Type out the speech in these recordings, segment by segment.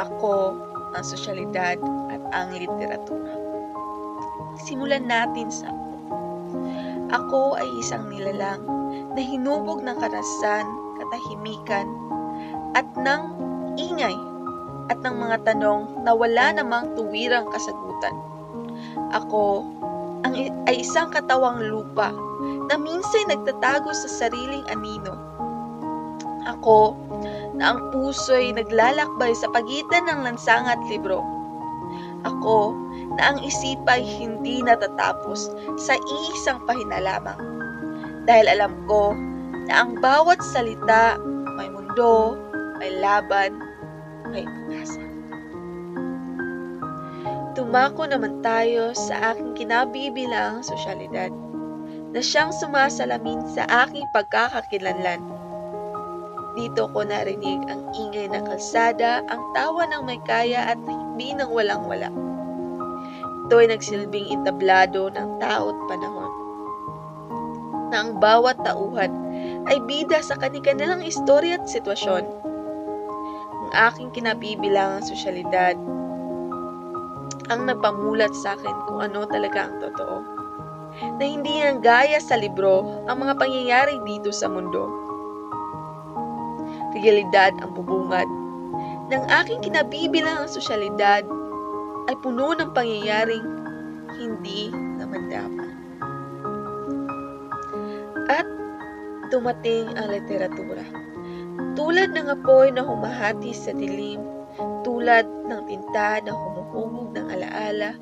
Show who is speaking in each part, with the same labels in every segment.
Speaker 1: Ako, ang sosyalidad at ang literatura. Simulan natin sa ako. Ako ay isang nilalang na hinubog ng karasan, katahimikan, at ng ingay at ng mga tanong na wala namang tuwirang kasagutan. Ako ang ay isang katawang lupa na minsan nagtatago sa sariling anino. Ako na ang puso'y naglalakbay sa pagitan ng lansangan at libro. Ako na ang isipay hindi natatapos sa iisang pahina lamang. Dahil alam ko na ang bawat salita may mundo, may laban, may pag-asa. Tumako naman tayo sa aking kinabibilang sosyalidad na siyang sumasalamin sa aking pagkakakilanlan. Dito ko narinig ang ingay ng kalsada, ang tawa ng may kaya at hindi ng walang-wala. Ito ay nagsilbing entablado ng tao at panahon. Na ang bawat tauhan ay bida sa kanilang istorya at sitwasyon. Ang aking kinabibilangang sosyalidad ang nagpamulat sa akin kung ano talaga ang totoo. Na hindi nang gaya sa libro ang mga pangyayari dito sa mundo. Realidad ang bubungad ng aking kinabibilang ang sosyalidad ay puno ng pangyayaring hindi naman dapat. At dumating ang literatura. Tulad ng apoy na humahati sa dilim, tulad ng tinta na humuhubog ng alaala,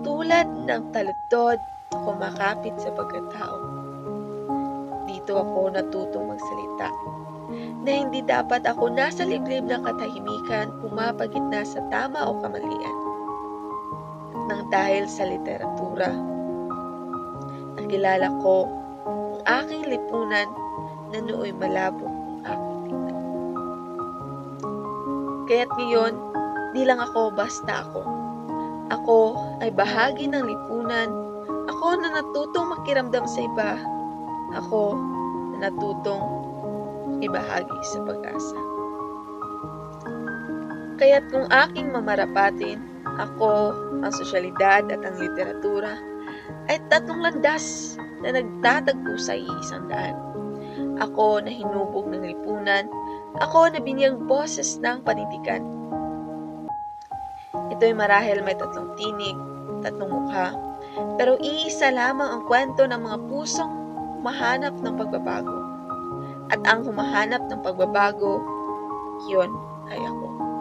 Speaker 1: tulad ng taludtod na kumakapit sa pagkatao. Dito ako natutong magsalita na hindi dapat ako nasa liblib ng katahimikan pumapagitna sa tama o kamalian. Nang dahil sa literatura, nakilala ko ang aking lipunan na nooy malabo ang aking tingnan. Kaya't ngayon, di lang ako basta ako. Ako ay bahagi ng lipunan. Ako na natutong makiramdam sa iba. Ako na natutong ibahagi sa pag-asa. Kaya't kung aking mamarapatin, ako, ang sosyalidad at ang literatura, ay tatlong landas na nagtatagpo sa iisang daan. Ako na hinubog ng lipunan, ako na binyang boses ng panindigan. Ito'y marahil may tatlong tinig, tatlong mukha, pero iisa lamang ang kwento ng mga pusong mahanap ng pagbabago. At ang humahanap ng pagbabago, yun ay ako.